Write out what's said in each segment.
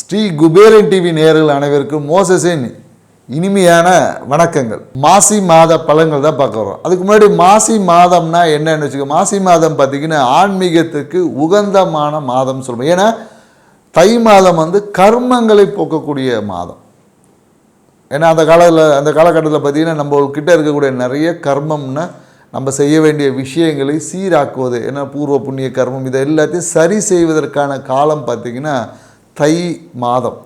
Sri Kuberan TV நேயர்கள் அனைவருக்கும் மோசஸின் இனிமையான வணக்கங்கள். மாசி மாத பழங்கள் தான் பார்க்குறோம் அதுக்கு முன்னாடி மாசி மாதம்னா என்னன்னு வச்சுக்கோ மாசி மாதம் பார்த்தீங்கன்னா ஆன்மீகத்துக்கு உகந்தமான மாதம் சொல்லுவோம் ஏன்னா தை மாதம் வந்து கர்மங்களை போக்கக்கூடிய மாதம். ஏன்னா அந்த காலத்தில் அந்த காலகட்டத்தில் பார்த்தீங்கன்னா நம்ம கிட்ட இருக்கக்கூடிய நிறைய கர்மம்னா நம்ம செய்ய வேண்டிய விஷயங்களை சீராக்குவது ஏன்னா பூர்வ புண்ணிய கர்மம் இதை எல்லாத்தையும் சரி செய்வதற்கான காலம் பார்த்திங்கன்னா தை மாதம்.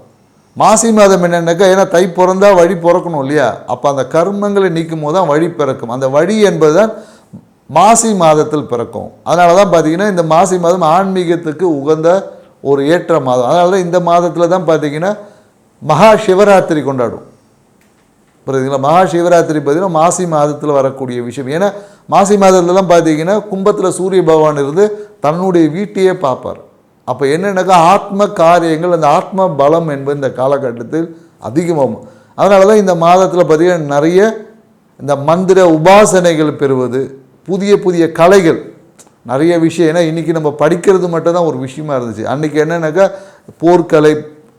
மாசி மாதம் என்னென்னாக்கா ஏன்னா தை பிறந்தா வழி பிறக்கணும் இல்லையா? அப்போ அந்த கர்மங்களை நீக்கும் போது தான் வழி பிறக்கும். அந்த வழி என்பது தான் மாசி மாதத்தில் பிறக்கும். அதனால தான் பார்த்தீங்கன்னா இந்த மாசி மாதம் ஆன்மீகத்துக்கு உகந்த ஒரு ஏற்ற மாதம். அதனால தான் இந்த மாதத்தில் தான் பார்த்தீங்கன்னா மகா சிவராத்திரி கொண்டாடும். புரியுதுங்களா மகா சிவராத்திரி பார்த்தீங்கன்னா மாசி மாதத்தில் வரக்கூடிய விஷயம். ஏன்னா மாசி மாதத்துலலாம் பார்த்தீங்கன்னா கும்பத்தில் சூரிய பகவான் இருந்து தன்னுடைய வீட்டையே பார்ப்பார். அப்போ என்னென்னாக்கா ஆத்ம காரியங்கள் அந்த ஆத்ம பலம் என்பது இந்த காலகட்டத்தில் அதிகமாகும். அதனால தான் இந்த மாதத்தில் பார்த்தீங்கன்னா நிறைய இந்த மந்திர உபாசனைகள் பெறுவது புதிய புதிய கலைகள் நிறைய விஷயம். ஏன்னா இன்றைக்கி நம்ம படிக்கிறது மட்டும் தான் ஒரு விஷயமா இருந்துச்சு. அன்றைக்கி என்னென்னாக்கா போர்க்கலை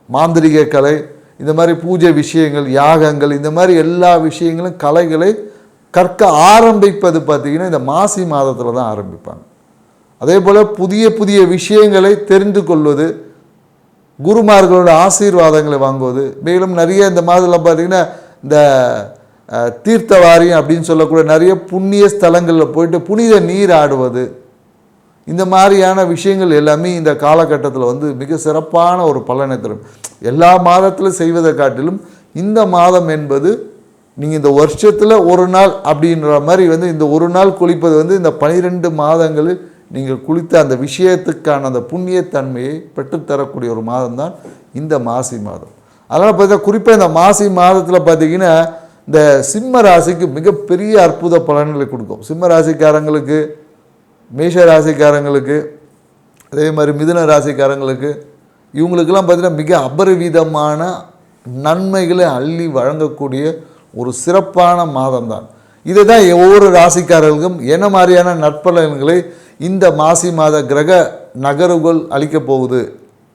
மாந்திரிக கலை இந்த மாதிரி பூஜை விஷயங்கள் யாகங்கள் இந்த மாதிரி எல்லா விஷயங்களும் கலைகளை கற்க ஆரம்பிப்பது பார்த்திங்கன்னா இந்த மாசி மாதத்தில் தான் ஆரம்பிப்பாங்க. அதே போல் புதிய புதிய விஷயங்களை தெரிந்து கொள்வது குருமார்களோட ஆசீர்வாதங்களை வாங்குவது மேலும் நிறைய இந்த மாதத்தில் பார்த்திங்கன்னா இந்த தீர்த்தவாரியம் அப்படின்னு சொல்லக்கூடிய நிறைய புண்ணிய ஸ்தலங்களில் போயிட்டு புனித நீர் ஆடுவது இந்த மாதிரியான விஷயங்கள் எல்லாமே இந்த காலகட்டத்தில் வந்து மிக சிறப்பான ஒரு பலனை தரும். எல்லா மாதத்திலும் செய்வதை காட்டிலும் இந்த மாதம் என்பது நீங்கள் இந்த வருஷத்தில் ஒரு நாள் அப்படின்ற மாதிரி வந்து இந்த ஒரு நாள் குளிப்பது வந்து இந்த பனிரெண்டு மாதங்களில் நீங்கள் குளித்த அந்த விஷயத்துக்கான அந்த புண்ணியத்தன்மையை பெற்றுத்தரக்கூடிய ஒரு மாதம் தான் இந்த மாசி மாதம். அதனால் பார்த்தா குறிப்பாக இந்த மாசி மாதத்தில் பார்த்தீங்கன்னா இந்த சிம்ம ராசிக்கு மிகப்பெரிய அற்புத பலன்களை கொடுக்கும். சிம்ம ராசிக்காரங்களுக்கு மேஷ ராசிக்காரங்களுக்கு அதே மாதிரி மிதுன ராசிக்காரங்களுக்கு இவங்களுக்கெல்லாம் பார்த்திங்கன்னா மிக அபரிவிதமான நன்மைகளை அள்ளி வழங்கக்கூடிய ஒரு சிறப்பான மாதம் தான் இதை தான் ஒவ்வொரு ராசிக்காரர்களுக்கும் என்ன மாதிரியான நற்பலன்களை இந்த மாசி மாத கிரக நகர்வுகள் அளிக்கப் போகுது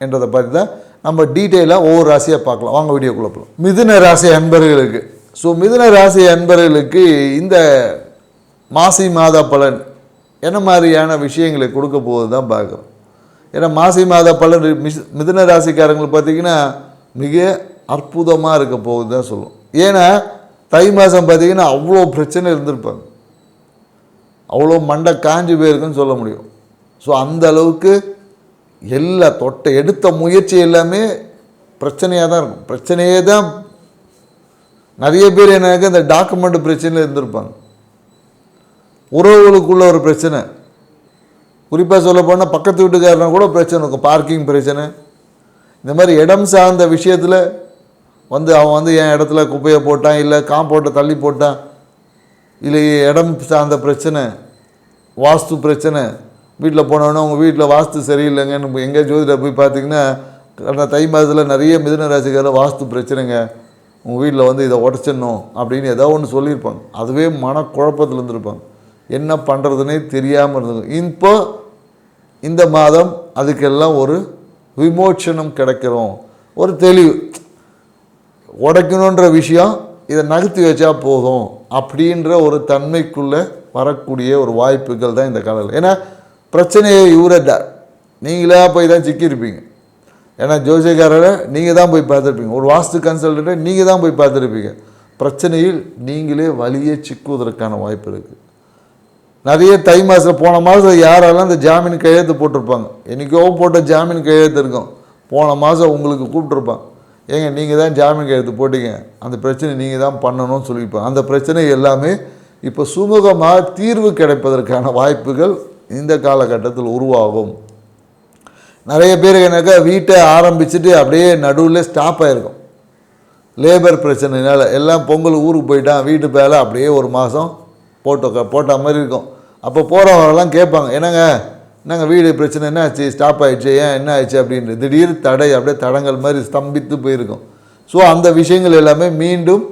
என்றதை பற்றி தான் நம்ம டீட்டெயிலாக ஒவ்வொரு ராசியாக பார்க்கலாம். வாங்க வீடியோக்குள்ள போகலாம் மிதுன ராசி அன்பர்களுக்கு. ஸோ மிதுன ராசி அன்பர்களுக்கு இந்த மாசி மாத பலன் என்ன மாதிரியான விஷயங்களை கொடுக்க போகுது தான் பார்க்குறோம் ஏன்னா மாசி மாத பலன் மிஸ் மிதுன ராசிக்காரங்களுக்கு பார்த்தீங்கன்னா மிக அற்புதமாக இருக்க போகுது தான் சொல்லுவோம். ஏன்னா தை மாதம் பார்த்தீங்கன்னா அவ்வளோ பிரச்சனை இருந்திருப்பாங்க. அவ்வளோ மண்டை காஞ்சி போயிருக்குன்னு சொல்ல முடியும். ஸோ அந்த அளவுக்கு எல்லா தொட்ட எடுத்த முயற்சி எல்லாமே பிரச்சனையாக தான் இருக்கும். பிரச்சனையே தான் நிறைய பேர் எனக்கு இந்த டாக்குமெண்ட் பிரச்சனையில் இருந்திருப்பாங்க. உறவுகளுக்குள்ள ஒரு பிரச்சனை. குறிப்பாக சொல்ல போனால் பக்கத்து வீட்டுக்காரனா கூட பிரச்சனை இருக்கும். பார்க்கிங் பிரச்சனை. இந்த மாதிரி இடம் சார்ந்த விஷயத்தில் வந்து அவன் வந்து என் இடத்துல குப்பையை போட்டான் இல்லை காம்பவுண்டை தள்ளி போட்டான் இல்லை இடம் சார்ந்த பிரச்சனை வாஸ்து பிரச்சனை. வீட்டில் போனோன்னா உங்கள் வீட்டில் வாஸ்து சரியில்லைங்கன்னு எங்கே ஜோதிட போய் பார்த்தீங்கன்னா கடந்த தை மாதத்தில் நிறைய மிதுன ராசிக்கார வாஸ்து பிரச்சனைங்க. உங்கள் வீட்டில் வந்து இதை உடச்சிடணும் அப்படின்னு ஏதோ ஒன்று சொல்லியிருப்பாங்க. அதுவே மனக்குழப்பத்தில் இருந்திருப்பாங்க. என்ன பண்ணுறதுனே தெரியாமல் இருந்தது. இப்போ இந்த மாதம் அதுக்கெல்லாம் ஒரு விமோச்சனம் கிடைக்கிறோம். ஒரு தெளிவு. உடைக்கணுன்ற விஷயம் இதை நகர்த்தி வச்சா போதும் அப்படின்ற ஒரு தன்மைக்குள்ளே வரக்கூடிய ஒரு வாய்ப்புகள் தான் இந்த காலையில் ஏன்னா பிரச்சனையை இவரட்டார் நீங்களே போய் தான் சிக்கியிருப்பீங்க. ஏன்னா ஜோசியக்காரரை நீங்கள் தான் போய் பார்த்துருப்பீங்க. ஒரு வாஸ்து கன்சல்டண்ட்டை நீங்கள் தான் போய் பார்த்துருப்பீங்க. பிரச்சனையில் நீங்களே வழியே சிக்குவதற்கான வாய்ப்பு இருக்குது நிறைய தை மாதம் போன மாதம் யாரெல்லாம் இந்த ஜாமீன் கையெழுத்து போட்டிருப்பாங்க? என்றைக்கோ போட்ட ஜாமீன் கையெழுத்து இருக்கும். போன மாதம் உங்களுக்கு கூப்பிட்ருப்பான் ஏங்க நீங்கள் தான் ஜாமீன் கையெழுத்து போட்டீங்க. அந்த பிரச்சனை நீங்கள் தான் பண்ணணும்னு சொல்லியிருப்பாங்க. அந்த பிரச்சனை எல்லாமே இப்போ சுமூகமாக தீர்வு கிடைப்பதற்கான வாய்ப்புகள் இந்த காலகட்டத்தில் உருவாகும். நிறைய பேர் எனக்கா வீட்டை ஆரம்பிச்சுட்டு அப்படியே நடுவில் ஸ்டாப் ஆகிருக்கும் லேபர் பிரச்சனைனால எல்லாம் பொங்கல் ஊருக்கு போயிட்டான் வீட்டு வேலை அப்படியே ஒரு மாதம் போட்டு போட்ட மாதிரி இருக்கும். அப்போ போகிறவங்கெல்லாம் கேட்பாங்க என்னங்க? நாங்கள் வீடு பிரச்சனை? என்ன ஆச்சு ஸ்டாப் ஆயிடுச்சு. ஏன் என்ன ஆயிடுச்சு? அப்படின்னு திடீர் தடை அப்படியே தடங்கள் மாதிரி ஸ்தம்பித்து போயிருக்கும். ஸோ அந்த விஷயங்கள் எல்லாமே மீண்டும்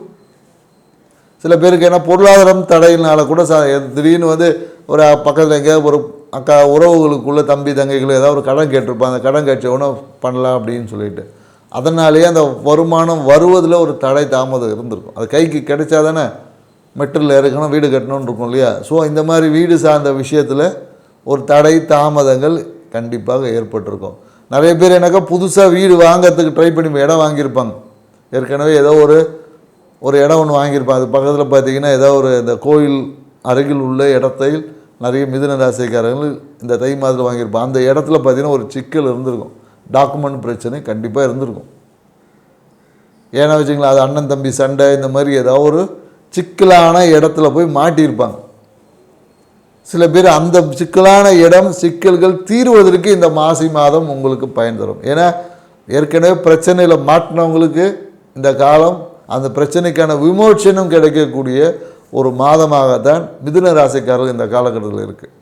சில பேருக்கு ஏன்னா பொருளாதாரம் தடையினால கூட சா திடீர்னு வந்து ஒரு பக்கத்தில் எங்கேயாவது ஒரு அக்கா உறவுகளுக்குள்ள தம்பி தங்கைகள் ஏதாவது ஒரு கடன் கேட்டிருப்பாங்க. அந்த கடன் கட்சி உடனே பண்ணலாம் அப்படின்னு சொல்லிட்டு. அதனாலேயே அந்த வருமானம் வருவதில் ஒரு தடை தாமதம் இருந்திருக்கும். அது கைக்கு கிடைச்சா தானே மெட்டரில் இறக்கணும் வீடு கட்டணும்னு இருக்கும் இல்லையா? ஸோ இந்த மாதிரி வீடு சார்ந்த விஷயத்தில் ஒரு தடை தாமதங்கள் கண்டிப்பாக ஏற்பட்டிருக்கும். நிறைய பேர் எனக்கா புதுசாக வீடு வாங்குறதுக்கு ட்ரை பண்ணி இடம் வாங்கியிருப்பாங்க. ஏற்கனவே ஏதோ ஒரு ஒரு இடம் ஒன்று வாங்கியிருப்பாங்க. அது பக்கத்தில் பார்த்தீங்கன்னா ஏதோ ஒரு இந்த கோயில் அருகில் உள்ள இடத்தை நிறைய மிதுன ராசிக்காரர்கள் இந்த தை மாதத்தில் வாங்கியிருப்பாங்க. அந்த இடத்துல பார்த்தீங்கன்னா ஒரு சிக்கல் இருந்திருக்கும். டாக்குமெண்ட் பிரச்சனை கண்டிப்பாக இருந்திருக்கும். ஏன்னா வச்சுங்களா அது அண்ணன் தம்பி சண்டை இந்த மாதிரி ஏதாவது ஒரு சிக்கலான இடத்துல போய் மாட்டியிருப்பாங்க. சில பேர் அந்த சிக்கலான இடம் சிக்கல்கள் தீர்வதற்கு இந்த மாசி மாதம் உங்களுக்கு பயன் தரும். ஏன்னா ஏற்கனவே பிரச்சனையில் மாட்டினவங்களுக்கு இந்த காலம் அந்த பிரச்சனைக்கான விமோச்சனம் கிடைக்கக்கூடிய ஒரு மாதமாகத்தான் மிதுன ராசிக்காரர்கள் இந்த காலகட்டத்தில் இருக்குது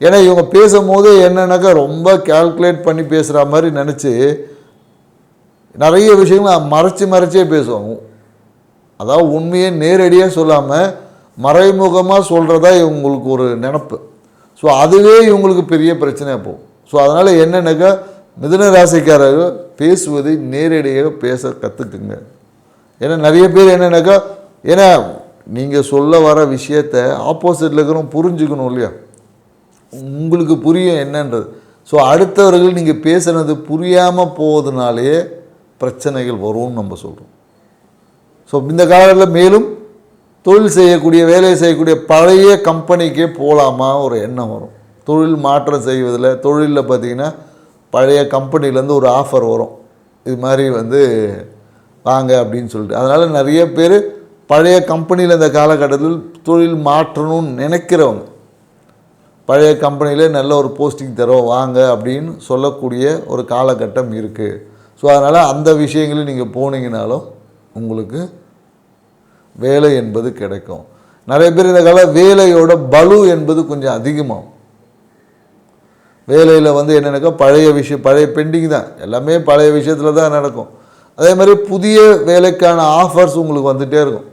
ஏன்னா இவங்க பேசும்போது என்னென்னாக்கா ரொம்ப கால்குலேட் பண்ணி பேசுகிற மாதிரி நினச்சி நிறைய விஷயங்கள் மறைச்சி மறைச்சே பேசுவாங்க அதாவது உண்மையை நேரடியாக சொல்லாமல் மறைமுகமாக சொல்கிறதா இவங்களுக்கு ஒரு நினப்பு. ஸோ அதுவே இவங்களுக்கு பெரிய பிரச்சனையாக போகும். ஸோ அதனால் என்னென்னாக்கா? மிதன ராசிக்காரர்கள் பேசுவதை நேரடியாக பேச கற்றுக்குங்க ஏன்னா நிறைய பேர் என்னென்னாக்கா? ஏன்னா நீங்கள் சொல்ல வர விஷயத்த ஆப்போசிட்டில் இருக்கிறவங்க புரிஞ்சுக்கணும் இல்லையா? உங்களுக்கு புரியும் என்னன்றது. ஸோ அடுத்தவர்கள் நீங்கள் பேசுனது புரியாமல் போவதுனாலே பிரச்சனைகள் வரும்னு நம்ம சொல்கிறோம் ஸோ இந்த காலத்தில் மேலும் தொழில் செய்யக்கூடிய வேலை செய்யக்கூடிய பழைய கம்பெனிக்கே போகலாமா ஒரு எண்ணம் வரும். தொழில் மாற்றம் செய்வதில் தொழிலில் பார்த்தீங்கன்னா பழைய கம்பெனிலேருந்து ஒரு ஆஃபர் வரும். இது மாதிரி வந்து வாங்க அப்படின்னு சொல்லிட்டு. அதனால் நிறைய பேர் பழைய கம்பெனியில் இந்த காலகட்டத்தில் தொழில் மாற்றணும்னு நினைக்கிறவங்க. பழைய கம்பெனியில் நல்ல ஒரு போஸ்டிங் தரோம் வாங்க அப்படின்னு சொல்லக்கூடிய ஒரு காலகட்டம் இருக்குது ஸோ அதனால் அந்த விஷயங்களில் நீங்கள் போனீங்கனாலும் உங்களுக்கு வேலை என்பது கிடைக்கும். நிறைய பேர் இந்த கால வேலையோட பலு என்பது கொஞ்சம் அதிகமாகும். வேலையில் வந்து என்னென்னாக்கா பழைய விஷயம் பழைய பெண்டிங் தான். எல்லாமே பழைய விஷயத்தில் தான் நடக்கும். அதே மாதிரி புதிய வேலைக்கான ஆஃபர்ஸ் உங்களுக்கு வந்துகிட்டே இருக்கும்.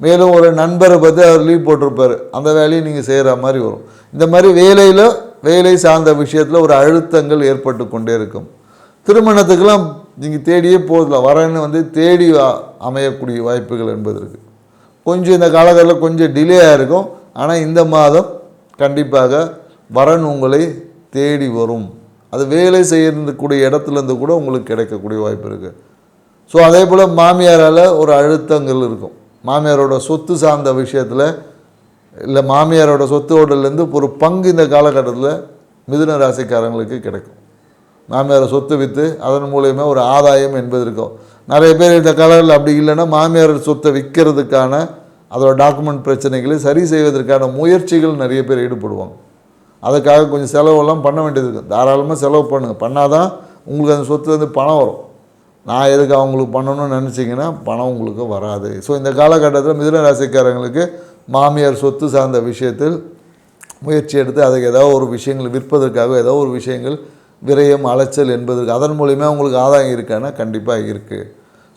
மேலும் ஒரு நண்பரை பற்றி அவர் லீவ் போட்டிருப்பார். அந்த வேலையை நீங்கள் செய்கிற மாதிரி வரும். இந்த மாதிரி வேலையில் வேலை சார்ந்த விஷயத்தில் ஒரு அழுத்தங்கள் ஏற்பட்டு கொண்டே இருக்கும். திருமணத்துக்கெல்லாம் நீங்கள் தேடியே போதில் வரன்னு வந்து தேடி அமையக்கூடிய வாய்ப்புகள் என்பது இருக்குது கொஞ்சம் இந்த காலகட்டத்தில் கொஞ்சம் டிலே ஆகிருக்கும் ஆனால் இந்த மாதம் கண்டிப்பாக வரன் உங்களை தேடி வரும். அது வேலை செய்யக்கூடிய இடத்துலேருந்து கூட உங்களுக்கு கிடைக்கக்கூடிய வாய்ப்பு இருக்குது ஸோ அதே போல் மாமியாரால் ஒரு அழுத்தங்கள் இருக்கும். மாமியாரோட சொத்து சார்ந்த விஷயத்தில் இல்லை மாமியாரோட சொத்தோடலேருந்து ஒரு பங்கு இந்த காலகட்டத்தில் மிதுன ராசிக்காரங்களுக்கு கிடைக்கும். மாமியார் சொத்து விற்று அதன் மூலயமா ஒரு ஆதாயம் என்பது இருக்கும். நிறைய பேர் இந்த காலத்தில் அப்படி இல்லைன்னா மாமியார் சொத்தை விற்கிறதுக்கான அதோட டாக்குமெண்ட் பிரச்சனைகளை சரி செய்வதற்கான முயற்சிகள் நிறைய பேர் ஈடுபடுவாங்க. அதுக்காக கொஞ்சம் செலவெல்லாம் பண்ண வேண்டியது இருக்குது தாராளமாக செலவு பண்ணுங்கள் பண்ணால் தான் உங்களுக்கு அந்த சொத்துலேருந்து பணம் வரும். நான் எதுக்கு அவங்களுக்கு பண்ணணும்னு நினச்சிங்கன்னா பணம் உங்களுக்கு வராது. ஸோ இந்த காலகட்டத்தில் மிதுன ராசிக்காரங்களுக்கு மாமியார் சொத்து சார்ந்த விஷயத்தில் முயற்சி எடுத்து அதுக்கு ஏதாவது ஒரு விஷயங்கள் விற்பதற்காக ஏதோ ஒரு விஷயங்கள் விரயம் அலைச்சல் என்பதற்கு அதன் மூலிமா உங்களுக்கு ஆதாயம் இருக்கான்னா கண்டிப்பாக இருக்குது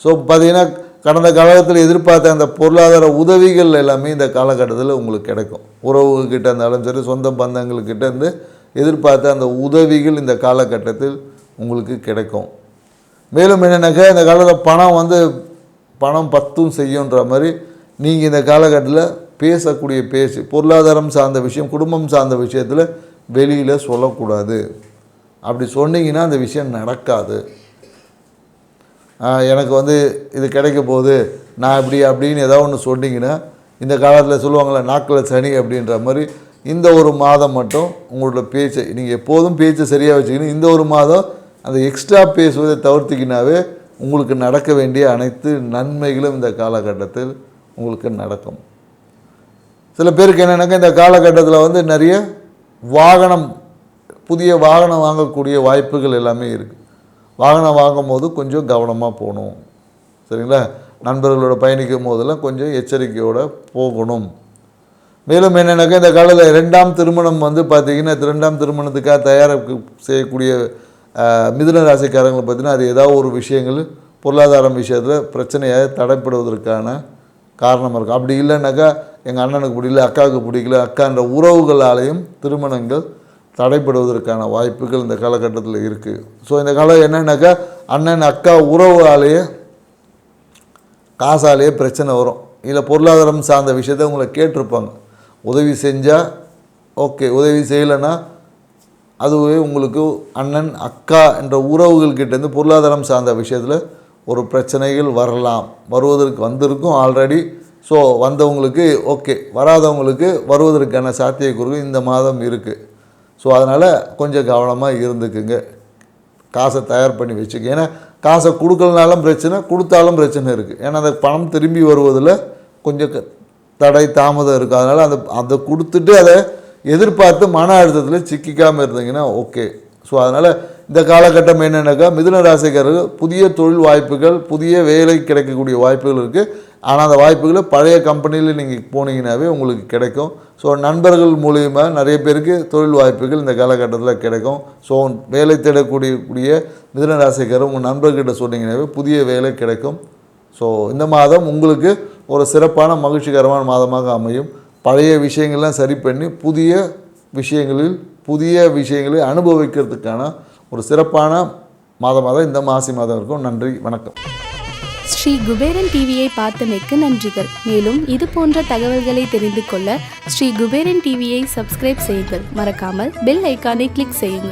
ஸோ பார்த்தீங்கன்னா கடந்த காலத்தில் எதிர்பார்த்த அந்த பொருளாதார உதவிகள் எல்லாமே இந்த காலகட்டத்தில் உங்களுக்கு கிடைக்கும். உறவுகிட்ட இருந்தாலும் சரி சொந்த பந்தங்கள்கிட்ட இருந்து எதிர்பார்த்த அந்த உதவிகள் இந்த காலகட்டத்தில் உங்களுக்கு கிடைக்கும். மேலும் என்னென்னாக்கா இந்த காலத்தில் பணம் வந்து பணம் பத்தும் செய்யுன்ற மாதிரி நீங்கள் இந்த காலகட்டத்தில் பேசக்கூடிய பேச்சு பொருளாதாரம் சார்ந்த விஷயம் குடும்பம் சார்ந்த விஷயத்தில் வெளியில் சொல்லக்கூடாது. அப்படி சொன்னீங்கன்னா அந்த விஷயம் நடக்காது. எனக்கு வந்து இது கிடைக்க போகுது. நான் இப்படி அப்படின்னு ஏதாவது ஒன்று சொன்னீங்கன்னா இந்த காலத்தில் சொல்லுவாங்களே நாக்கில் சனி அப்படின்ற மாதிரி இந்த ஒரு மாதம் மட்டும் உங்களோட பேச்சை நீங்கள் எப்போதும் பேச்சை சரியாக வச்சுக்கணும் இந்த ஒரு மாதம் அந்த எக்ஸ்ட்ரா பேசுவதை தவிர்த்திக்கினாவே உங்களுக்கு நடக்க வேண்டிய அனைத்து நன்மைகளும் இந்த காலகட்டத்தில் உங்களுக்கு நடக்கும். சில பேருக்கு என்னென்னாக்கா இந்த காலகட்டத்தில் வந்து நிறைய வாகனம் புதிய வாகனம் வாங்கக்கூடிய வாய்ப்புகள் எல்லாமே இருக்குது வாகனம் வாங்கும் போது கொஞ்சம் கவனமாக போகணும். சரிங்களா? நண்பர்களோட பயணிக்கும் போதெல்லாம் கொஞ்சம் எச்சரிக்கையோடு போகணும். மேலும் என்னென்னாக்கா இந்த காலத்தில் ரெண்டாம் திருமணம் வந்து பார்த்திங்கன்னா ரெண்டாம் திருமணத்துக்காக தயாரிப்பு செய்யக்கூடிய மிதுன ராசிக்காரங்களை பார்த்தீங்கன்னா அது ஏதாவது ஒரு விஷயங்கள் பொருளாதாரம் விஷயத்தில் பிரச்சனையாக தடைப்படுவதற்கான காரணமாக இருக்கும். அப்படி இல்லைன்னாக்கா எங்கள் அண்ணனுக்கு பிடிக்கல அக்காவுக்கு பிடிக்கல அக்கான்ற உறவுகளாலேயும் திருமணங்கள் தடைப்படுவதற்கான வாய்ப்புகள் இந்த காலகட்டத்தில் இருக்குது ஸோ இந்த காலம் என்னென்னாக்கா அண்ணன் அக்கா உறவுகளாலேயே காசாலேயே பிரச்சனை வரும். இல்லை பொருளாதாரம் சார்ந்த விஷயத்த உங்களை கேட்டிருப்பாங்க. உதவி செஞ்சால் ஓகே உதவி செய்யலைன்னா அதுவே உங்களுக்கு அண்ணன் அக்கா என்ற உறவுகள்கிட்டேருந்து பொருளாதாரம் சார்ந்த விஷயத்தில் ஒரு பிரச்சனைகள் வரலாம். வருவதற்கு வந்திருக்கும் ஆல்ரெடி ஸோ வந்தவங்களுக்கு ஓகே வராதவங்களுக்கு வருவதற்கான சாத்தியக்கூறுகள் இந்த மாதம் இருக்குது ஸோ அதனால் கொஞ்சம் கவனமாக இருந்துக்குங்க. காசை தயார் பண்ணி வச்சுக்க. ஏன்னா காசை கொடுக்கலனாலும் பிரச்சனை கொடுத்தாலும் பிரச்சனை இருக்குது ஏன்னா அந்த பணம் திரும்பி வருவதில் கொஞ்சம் தடை தாமதம் இருக்குது அதனால் அந்த அதை கொடுத்துட்டு அதை எதிர்பார்த்து மன அழுத்தத்தில் சிக்கிக்காமல் இருந்தீங்கன்னா ஓகே ஸோ அதனால் இந்த காலகட்டம் என்னென்னாக்கா மிதுன ராசிக்காரர்கள் புதிய தொழில் வாய்ப்புகள் புதிய வேலை கிடைக்கக்கூடிய வாய்ப்புகள் இருக்குது ஆனால் அந்த வாய்ப்புகளை பழைய கம்பெனியில் நீங்கள் போனீங்கன்னாவே உங்களுக்கு கிடைக்கும். ஸோ நண்பர்கள் மூலியமாக நிறைய பேருக்கு தொழில் வாய்ப்புகள் இந்த காலகட்டத்தில் கிடைக்கும். ஸோ வேலை தேடக்கூடிய கூடிய மிதுன ராசிக்காரர் உங்கள் நண்பர்கிட்ட சொன்னீங்கன்னாவே புதிய வேலை கிடைக்கும். ஸோ இந்த மாதம் உங்களுக்கு ஒரு சிறப்பான மகிழ்ச்சிகரமான மாதமாக அமையும். பழைய விஷயங்கள்லாம் சரி பண்ணி புதிய விஷயங்களில் புதிய விஷயங்களை அனுபவிக்கிறதுக்கான ஒரு சிறப்பான மாதமாக இந்த மாசி மாதம் இருக்கும் நன்றி வணக்கம். ஸ்ரீ குபேரன் டிவியை பார்த்தமைக்கு நன்றிகள். மேலும் இது போன்ற தகவல்களை தெரிந்து கொள்ள ஸ்ரீ குபேரன் டிவியை சப்ஸ்கிரைப் செய்யுங்கள். மறக்காமல் பெல் ஐக்கானை கிளிக் செய்யுங்கள்.